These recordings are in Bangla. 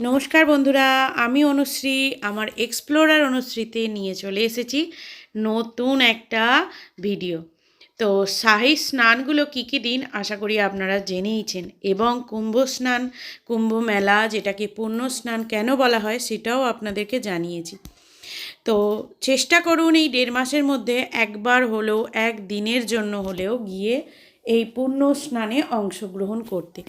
নমস্কার বন্ধুরা, আমি অনুশ্রী, আমার এক্সপ্লোরার অনুশ্রীতে নিয়ে চলে এসেছি নতুন একটা ভিডিও। তো শাহী স্নানগুলো কী কী দিন আশা করি আপনারা জেনেইছেন এবং কুম্ভ স্নান, কুম্ভ মেলা যেটাকে পূর্ণ স্নান কেন বলা হয় সেটাও আপনাদেরকে জানিয়েছি। তো চেষ্টা করুন এই দেড় মাসের মধ্যে একবার হলেও, এক দিনের জন্য হলেও গিয়ে এই পূর্ণ স্নানে অংশগ্রহণ করতে।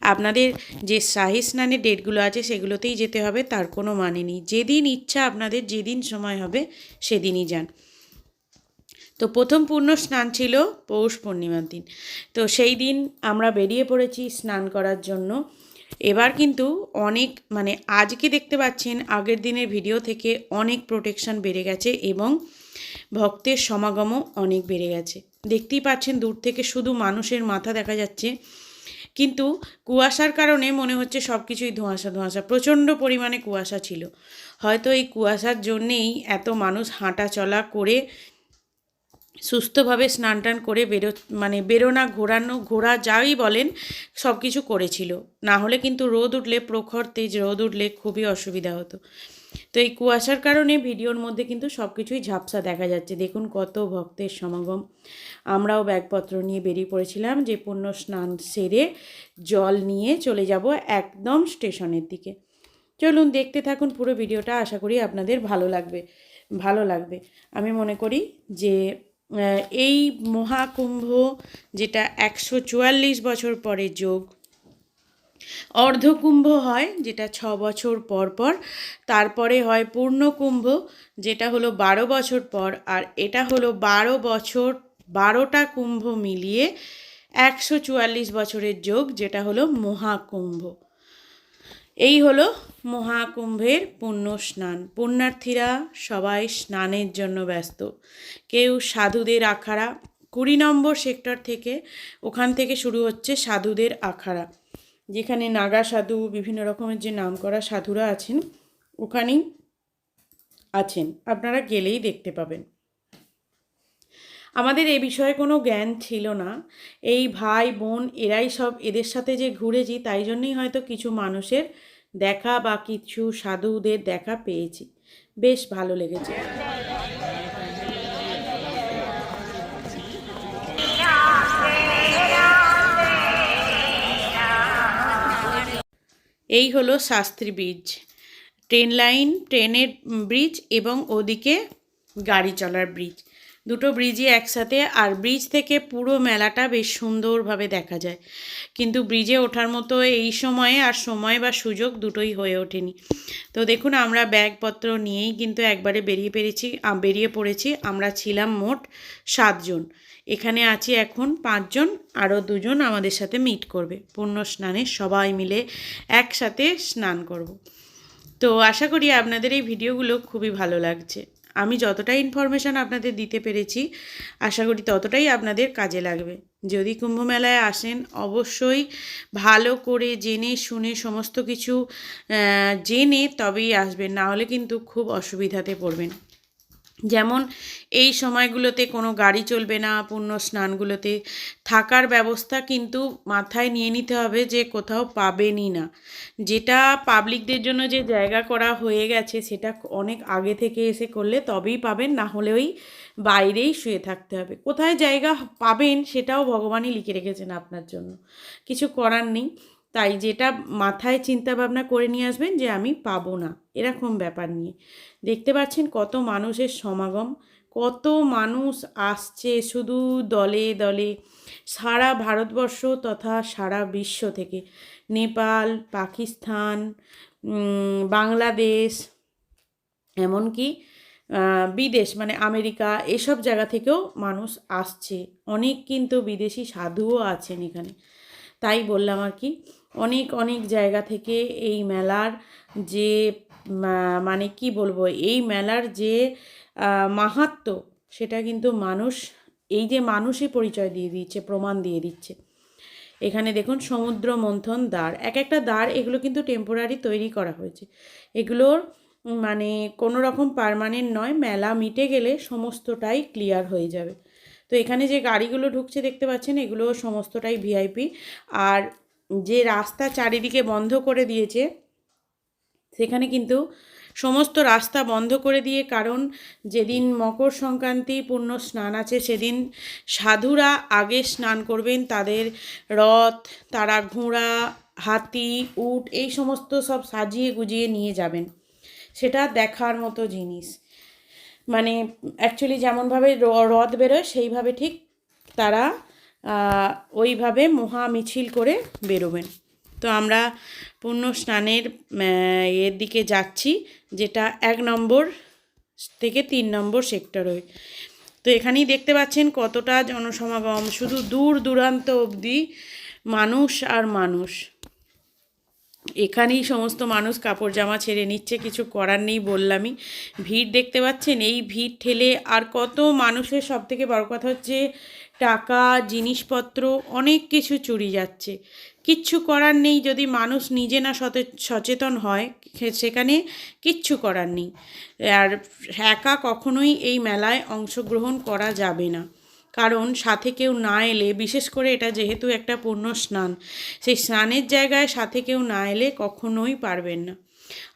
আপনাদের যে শাহী স্নানের ডেটগুলো আছে সেগুলোতেই যেতে হবে, তার কোনো মানে নেই। যেদিন ইচ্ছা আপনাদের যেদিন সময় হবে সেদিনই যান। তো প্রথম পূর্ণ স্নান ছিল পৌষ পূর্ণিমার দিন। তো সেই দিন আমরা বেরিয়ে পড়েছি স্নান করার জন্য। এবার কিন্তু অনেক মানে আজকে দেখতে পাচ্ছেন, আগের দিনের ভিডিও থেকে অনেক প্রোটেকশন বেড়ে গেছে এবং ভক্তের সমাগমও অনেক বেড়ে গেছে। দেখতেই পাচ্ছেন দূর থেকে শুধু মানুষের মাথা দেখা যাচ্ছে। কিন্তু কুয়াশার কারণে মনে হচ্ছে সব কিছুই ধোঁয়াশা ধোঁয়াশা, প্রচণ্ড পরিমাণে কুয়াশা ছিল। হয়তো এই কুয়াশার জন্যেই এত মানুষ হাঁটা চলা করে, সুস্থভাবে স্নান টান করে বেরো মানে বেরোনা, ঘোরানো, ঘোরা যাই বলেন সব কিছু করেছিল। না হলে কিন্তু রোদ উঠলে, প্রখর তেজ রোদ উঠলে খুবই অসুবিধা হতো। তো এই কুয়াশার কারণে ভিডিওর মধ্যে কিন্তু সব কিছুই ঝাপসা দেখা যাচ্ছে। দেখুন কত ভক্তের সমাগম। আমরাও ব্যাগপত্র নিয়ে বেরিয়ে পড়েছিলাম যে পুণ্য স্নান সেরে জল নিয়ে চলে যাব একদম স্টেশনের দিকে। চলুন দেখতে থাকুন পুরো ভিডিওটা, আশা করি আপনাদের ভালো লাগবে। ভালো লাগবে। আমি মনে করি যে এই মহাকুম্ভ যেটা একশো চুয়াল্লিশ বছর পরে যোগ অর্ধকুম্ভ হয়, যেটা ছ বছর পর পর। তারপরে হয় পূর্ণকুম্ভ, যেটা হলো বারো বছর পর, আর এটা হলো বারো বছর, বারোটা কুম্ভ মিলিয়ে একশো চুয়াল্লিশ বছরের যোগ, যেটা হলো মহাকুম্ভ। এই হলো মহাকুম্ভের পুণ্য স্নান। পুণ্যার্থীরা সবাই স্নানের জন্য ব্যস্ত। কেউ সাধুদের আখাড়া। কুড়ি নম্বর সেক্টর থেকে ওখান থেকে শুরু হচ্ছে সাধুদের আখাড়া। যেখানে নাগা সাধু, বিভিন্ন রকমের যে নামকরা সাধুরা আছেন, ওখানেই আছেন। আপনারা গেলেই দেখতে পাবেন। আমাদের এ বিষয়ে কোনো জ্ঞান ছিল না। এই ভাই, বোন এরাই সব এদের সাথে যে ঘুরেছি, তাই জন্যই হয়তো কিছু মানুষের দেখা বা কিছু সাধুদের দেখা পেয়েছি। বেশ ভালো লেগেছে। এই হলো শাস্ত্রী ব্রিজ ট্রেন লাইন ট্রেনের ব্রিজ এবং ওদিকে গাড়ি চলার ব্রিজ। দুটো ব্রিজই একসাথে আর ব্রিজ থেকে পুরো মেলাটা বেশ সুন্দরভাবে দেখা যায়। কিন্তু ব্রিজে ওঠার মতো এই সময়ে আর সময় বা সুযোগ দুটোই হয়ে ওঠেনি। তো দেখুন, আমরা ব্যাগপত্র নিয়েই কিন্তু একবারে বেরিয়ে পেরেছি বেরিয়ে পড়েছি। আমরা ছিলাম মোট সাতজন। এখানে আছি এখন পাঁচজন, আরও দুজন আমাদের সাথে মিট করবে। পূর্ণ স্নানে সবাই মিলে একসাথে স্নান করব। তো আশা করি আপনাদের এই ভিডিওগুলো খুবই ভালো লাগছে। আমি যতটা ইনফরমেশান আপনাদের দিতে পেরেছি, আশা করি ততটাই আপনাদের কাজে লাগবে। যদি কুম্ভ মেলায় আসেন, অবশ্যই ভালো করে জেনে শুনে সমস্ত কিছু জেনে তবেই আসবেন, না হলে কিন্তু খুব অসুবিধাতে পড়বেন। যেমন এই সময়গুলোতে কোনো গাড়ি চলবে না, পূর্ণ স্নানগুলোতে থাকার ব্যবস্থা কিন্তু মাথায় নিয়ে নিতে হবে যে কোথাও পাবেনই না। যেটা পাবলিকদের জন্য যে জায়গা করা হয়ে গেছে সেটা অনেক আগে থেকে এসে করলে তবেই পাবেন, না হলে ওই বাইরেই শুয়ে থাকতে হবে। কোথায় জায়গা পাবেন সেটাও ভগবানই লিখে রেখেছেন আপনার জন্য। কিছু করার নেই। তাই যেটা মাথায় চিন্তা ভাবনা করে নিয়ে আসবেন যে আমি পাবো না, এরকম ব্যাপার নিয়ে। দেখতে পাচ্ছেন কত মানুষের সমাগম, কত মানুষ আসছে শুধু দলে দলে, সারা ভারতবর্ষ তথা সারা বিশ্ব থেকে। নেপাল, পাকিস্তান বাংলাদেশ, এমনকি বিদেশ মানে আমেরিকা, এসব জায়গা থেকেও মানুষ আসছে। অনেক কিন্তু বিদেশি সাধুও আছেন এখানে। তাই বললাম আর কি অনেক অনেক জায়গা থেকে এই মেলার যে মানে কি বলব এই মেলার যে আহ, মাহাত্ম্য সেটা কিন্তু মানুষ এই যে মানুষই পরিচয় দিয়ে দিচ্ছে প্রমাণ দিয়ে দিচ্ছে। এখানে দেখুন সমুদ্র মন্থন দ্বার এক একটা দ্বার এগুলো কিন্তু টেম্পোরারি তৈরি করা হয়েছে। এগুলোর মানে কোনো রকম পার্মানেন্ট নয় মেলা মিটে গেলে সমস্তটাই ক্লিয়ার হয়ে যাবে। তো এখানে যে গাড়িগুলো ঢুকছে দেখতে পাচ্ছেন এগুলো সমস্তটাই ভিআইপি আর যে রাস্তা চারিদিকে বন্ধ করে দিয়েছে, সেখানে কিন্তু সমস্ত রাস্তা বন্ধ করে দিয়ে, কারণ যেদিন মকর সংক্রান্তি পূর্ণ স্নান আছে, সেদিন সাধুরা আগে স্নান করবেন। তাদের রথ, তারা ঘোড়া, হাতি, উট, এই সমস্ত সব সাজিয়ে গুজিয়ে নিয়ে যাবেন। সেটা দেখার মতো জিনিস। মানে অ্যাকচুয়ালি যেমনভাবে রথ বেরোয়, সেইভাবে ঠিক তারা ওইভাবে মহা মিছিল করে বেরোবেন। তো আমরা পূর্ণ স্নানের এর দিকে যাচ্ছি, যেটা এক নম্বর থেকে তিন নম্বর সেক্টরে তো এখানেই দেখতে পাচ্ছেন কতটা জনসমাগম, শুধু দূর দূরান্ত অবধি মানুষ আর মানুষ। এখানেই সমস্ত মানুষ কাপড় জামা ছেড়ে নিচ্ছে, কিছু করার নেই বললামই। ভিড় দেখতে পাচ্ছেন, এই ভিড় ঠেলে আর কত মানুষের সব থেকে বড় কথা হচ্ছে টাকা, জিনিসপত্র, অনেক কিছু চুরি যাচ্ছে। কিচ্ছু করার নেই যদি মানুষ নিজে না সচেতন হয় সেখানে কিচ্ছু করার নেই। আর একা কখনোই এই মেলায় অংশগ্রহণ করা যাবে না। কারণ সাথে কেউ না এলে, বিশেষ করে এটা যেহেতু একটা পূর্ণ স্নান, সেই স্নানের জায়গায় সাথে কেউ না এলে কখনোই পারবেন না।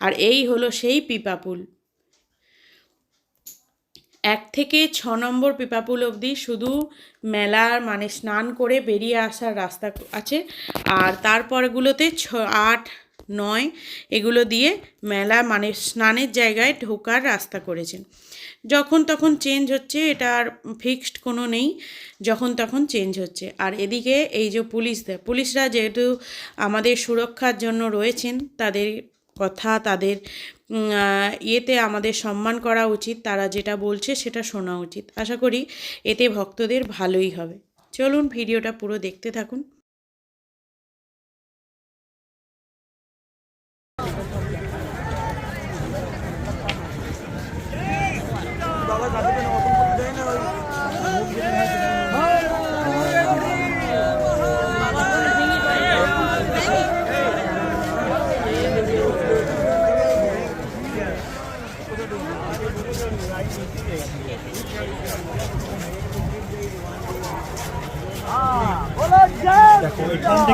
আর এই হলো সেই পিপাপুল। এক থেকে ছ নম্বর পিপাপুল অবধি শুধু মেলার মানে স্নান করে বেরিয়ে আসার রাস্তা আছে। আর তারপরগুলোতে ছ, আট, নয় এগুলো দিয়ে মেলা মানে স্নানের জায়গায় ঢোকার রাস্তা করেছেন। যখন তখন চেঞ্জ হচ্ছে, এটা আর ফিক্সড কোনো নেই, যখন তখন চেঞ্জ হচ্ছে। আর এদিকে এই যে পুলিশদের, পুলিশরা যেহেতু আমাদের সুরক্ষার জন্য রয়েছেন, তাদের কথা, তাদের ইয়েতে আমাদের সম্মান করা উচিত, তারা যেটা বলছে সেটা শোনা উচিত। আশা করি এতে ভক্তদের ভালোই হবে। চলুন, ভিডিওটা পুরো দেখতে থাকুন দেখো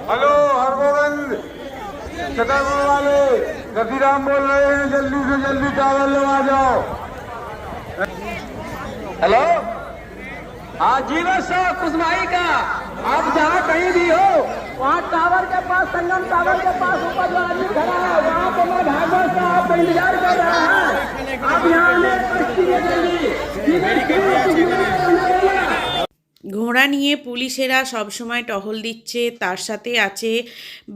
हेलो, हरगोविंद। छतरपुर वाले गतिराम बोल रहे हैं, जल्दी से जल्दी टावर लगा जाओ। हेलो? हाँ जीवन साहब कुसमाई का। आप जहाँ कहीं भी हो, वहाँ टावर के पास, संगम टावर के पास ऊपर जो आदमी खड़ा है, वहाँ पे मैं भागवत का इंतज़ार कर रहा है। आप यहाँ आने ঘোড়া নিয়ে পুলিশেরা সবসময় টহল দিচ্ছে, তার সাথে আছে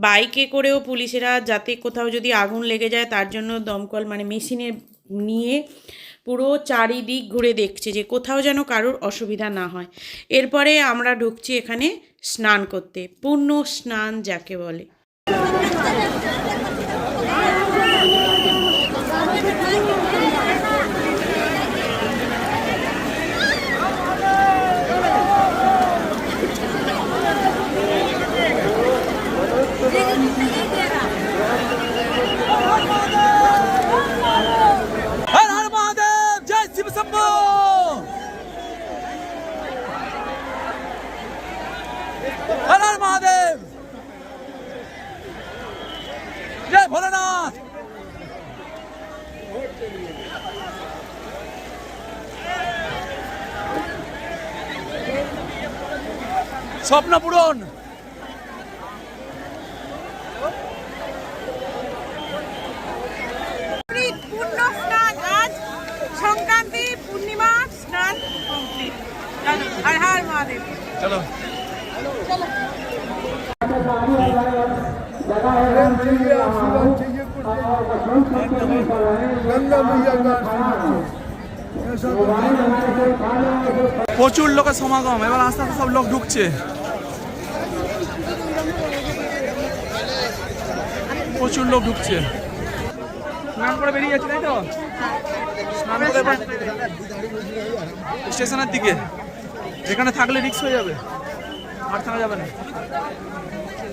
বাইকে করেও পুলিশেরা যাতে কোথাও যদি আগুন লেগে যায় তার জন্য দমকল মানে মেশিনে নিয়ে পুরো চারিদিক ঘুরে দেখছে যে কোথাও যেন কারোর অসুবিধা না হয়। এরপরে আমরা ঢুকছি এখানে স্নান করতে, পূর্ণ স্নান যাকে বলে। স্বপ্ন পূরণ পূর্ণ স্নান আজ সংক্রান্তি পূর্ণিমা স্নান কমপ্লিট হর হর মহাদেব চলো প্রচুর লোকের সমাগম, এবার আস্তে আস্তে সব লোক ঢুকছে। প্রচুর লোক ঢুকছে। স্নান করে বেরিয়ে যাচ্ছে, তাই তো? স্নান করে স্টেশনের দিকে। এখানে থাকলে রিক্স হয়ে যাবে, আর থাকা যাবে না।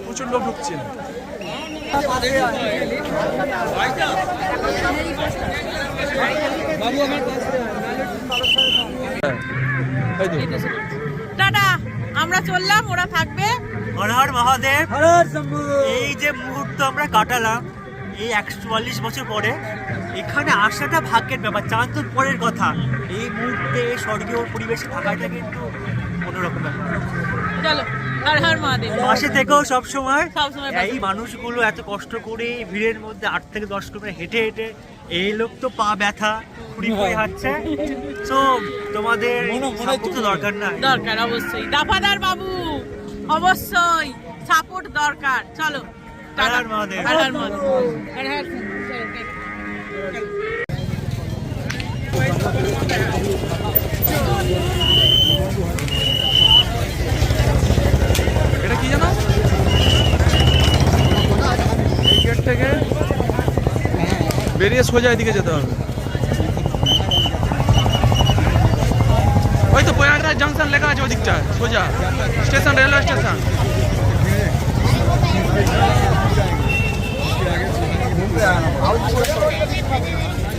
প্রচুর লোক ঢুকছে। এই তো টাটা আমরা চললাম ওরা থাকবে। হর হর মহাদেব এই যে মুহূর্ত আমরা কাটালাম এই একশো চুয়াল্লিশ বছর পরে এখানে আসাটা ভাগ্যের ব্যাপার চাঁদুর পরের কথা। এই মুহূর্তে এই স্বর্গীয় পরিবেশে থাকাটা কিন্তু অন্যরকম ব্যাপার। চলো হর হর মহাদেব। পাশে থেকেও সবসময় এই মানুষগুলো এত কষ্ট করে এই ভিড়ের মধ্যে আট থেকে দশ কিলোমিটার হেঁটে হেঁটে এই লোক তো পা ব্যথা খুঁড়ি করে হাঁটছে। তো তোমাদের তো দরকার নাই দরকার অবশ্যই। দাফাদার বাবু অবশ্যই। সাপোর্ট দরকার। চলো মহাদেব। এটা কি জানো? এই গেট থেকে বেরিয়ে সোজা এদিকে যেতে হবে। ওই তো প্রয়াগরাজ জংশন লেখা আছে ওদিকটা, সোজা। স্টেশন রেলওয়ে স্টেশন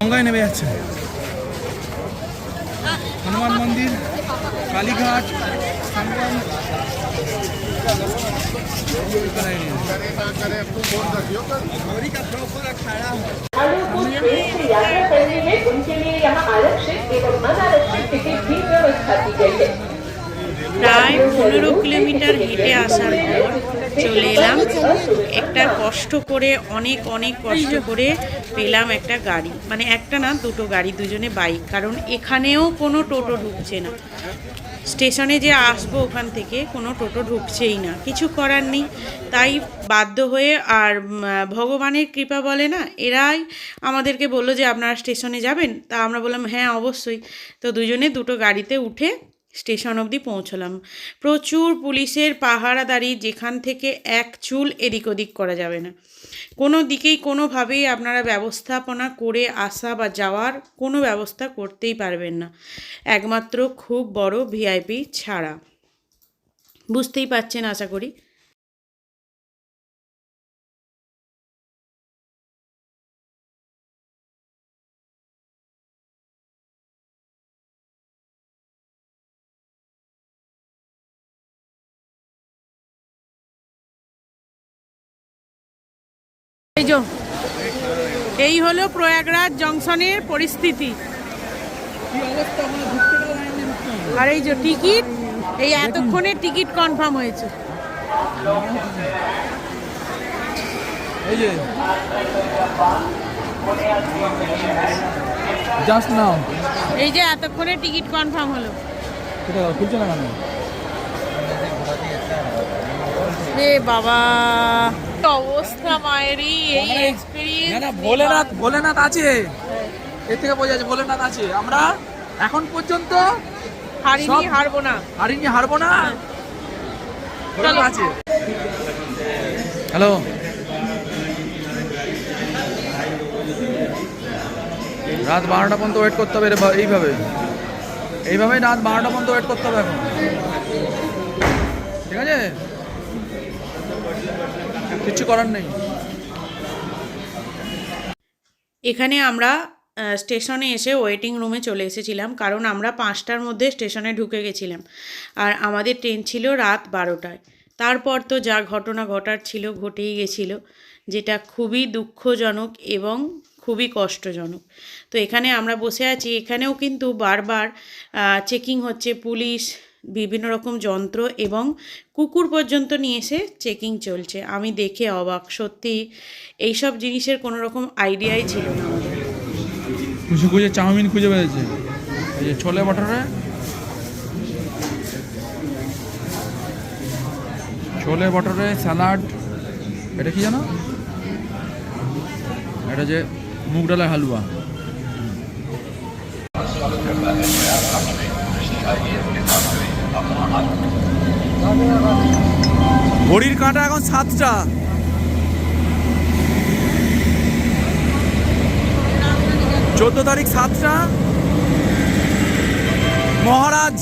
গঙ্গায় নেমে যাচ্ছে। হনুমান মন্দির কালীঘাট প্রায় পনেরো কিলোমিটার হেঁটে আসার পর চলে এলাম। একটা কষ্ট করে অনেক অনেক কষ্ট করে পেলাম একটা গাড়ি। মানে একটা না দুটো গাড়ি দুজনে বাইক। কারণ এখানেও কোনো টোটো ঢুকছে না। স্টেশনে যে আসব ওখান থেকে কোনো টোটো ঢুকছেই না। কিছু করার নেই। তাই বাধ্য হয়ে আর ভগবানের কৃপা বলে না এরাই আমাদেরকে বলল যে আপনারা স্টেশনে যাবেন? তা আমরা বললাম হ্যাঁ অবশ্যই। তো দুজনে দুটো গাড়িতে উঠে স্টেশন অবধি পৌঁছলাম। প্রচুর পুলিশের পাহারাদারি, যেখান থেকে এক চুল এদিক ওদিক করা যাবে না। কোনো দিকেই কোনোভাবেই আপনারা ব্যবস্থাপনা করে আসা বা যাওয়ার কোনো ব্যবস্থা করতেই পারবেন না। একমাত্র খুব বড় ভিআইপি ছাড়া। বুঝতেই পারছেন আশা করি? এই যে এই হলো প্রয়াগরাজ জংশনের পরিস্থিতি। আর এই যে টিকিট এই এতক্ষণে টিকিট কনফার্ম হয়েছে। এই যে এতক্ষণে টিকিট কনফার্ম হলো। খুলছে না রে বাবা। অবস্থা মায়েরই এই এক্সপিরিয়েন্স না ভোলেনাথ ভোলেনাথ আছে। এর থেকে বোঝা যাচ্ছে ভোলেনাথ আছে। আমরা এখন পর্যন্ত হারিনি হারবো না। হারিনি হারবো না। আছে। হ্যালো। রাত বারোটা পর্যন্ত ওয়েট করতে হবে এইভাবে। এইভাবেই রাত বারোটা পর্যন্ত ওয়েট করতে হবে এখন। ঠিক আছে? কিচ্ছু করার নেই। এখানে আমরা স্টেশনে এসে ওয়েটিং রুমে চলে এসেছিলাম, কারণ আমরা পাঁচটার মধ্যে স্টেশনে ঢুকে গেছিলাম। আর আমাদের ট্রেন ছিল রাত বারোটায়। তারপর তো যা ঘটনা ঘটার ছিল, ঘটেই গেছিল, যেটা খুবই দুঃখজনক এবং খুবই কষ্টজনক। তো এখানে আমরা বসে আছি। এখানেও কিন্তু বারবার চেকিং হচ্ছে পুলিশ বিভিন্ন রকম যন্ত্র এবং কুকুর পর্যন্ত নিয়ে এসে চেকিং চলছে। আমি দেখে অবাক, সত্যি এইসব জিনিসের কোনো রকম আইডিয়াই ছিল না। আমাদের খুঁজে চাউমিন খুঁজে এই যে ছোলে ভটোরে। ছোলে ভটোরে, স্যালাড, এটা কি জানো? এটা যে মুগ ডালের হালুয়া। ঘড়ির কাঁটা এখন সাতটা। চোদ্দ তারিখ সাতটা। মহারাজ,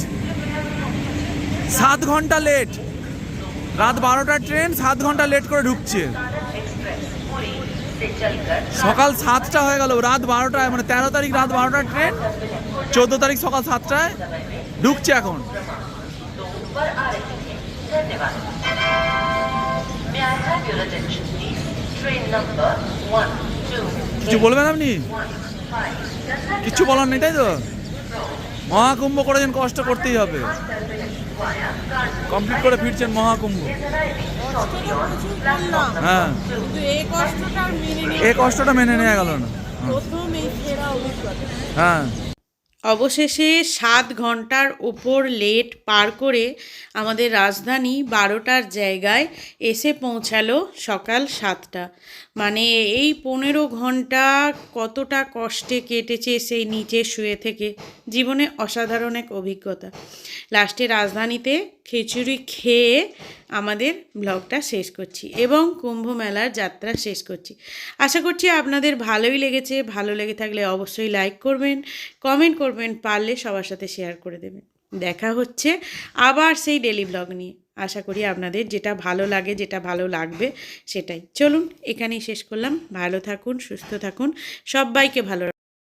সাত ঘণ্টা লেট রাত বারোটার ট্রেন সাত ঘণ্টা লেট করে ঢুকছে। সকাল সাতটা হয়ে গেল, রাত বারোটায় মানে তেরো তারিখ রাত বারোটার ট্রেন চোদ্দ তারিখ সকাল সাতটায় ঢুকছে এখন। কিছু বলবেন আপনি? কিছু বলার নেই তাই তো? মহাকুম্ভ করে দিন কষ্ট করতেই হবে? কমপ্লিট করে ফিরছেন মহাকুম্ভ। হ্যাঁ। এ কষ্টটা মেনে নেওয়া গেল না। হ্যাঁ। অবশেষে সাত ঘণ্টার ওপর লেট পার করে আমাদের রাজধানী বারোটার জায়গায় এসে পৌঁছালো সকাল সাতটা। মানে এই পনেরো ঘণ্টা কতটা কষ্টে কেটেছে সেই নিচে শুয়ে থেকে। জীবনে অসাধারণ এক অভিজ্ঞতা। লাস্টে রাজধানীতে খিচুড়ি খেয়ে আমাদের ব্লগটা শেষ করছি এবং কুম্ভ মেলার যাত্রা শেষ করছি। আশা করছি আপনাদের ভালোই লেগেছে। ভালো লেগে থাকলে অবশ্যই লাইক করবেন, কমেন্ট করবেন, পারলে সবার সাথে শেয়ার করে দেবেন। দেখা হচ্ছে আবার সেই ডেলি ব্লগ নিয়ে। আশা করি আপনাদের যেটা ভালো লাগে, যেটা ভালো লাগবে সেটাই। চলুন, এখানেই শেষ করলাম। ভালো থাকুন, সুস্থ থাকুন। সবাইকে ভালো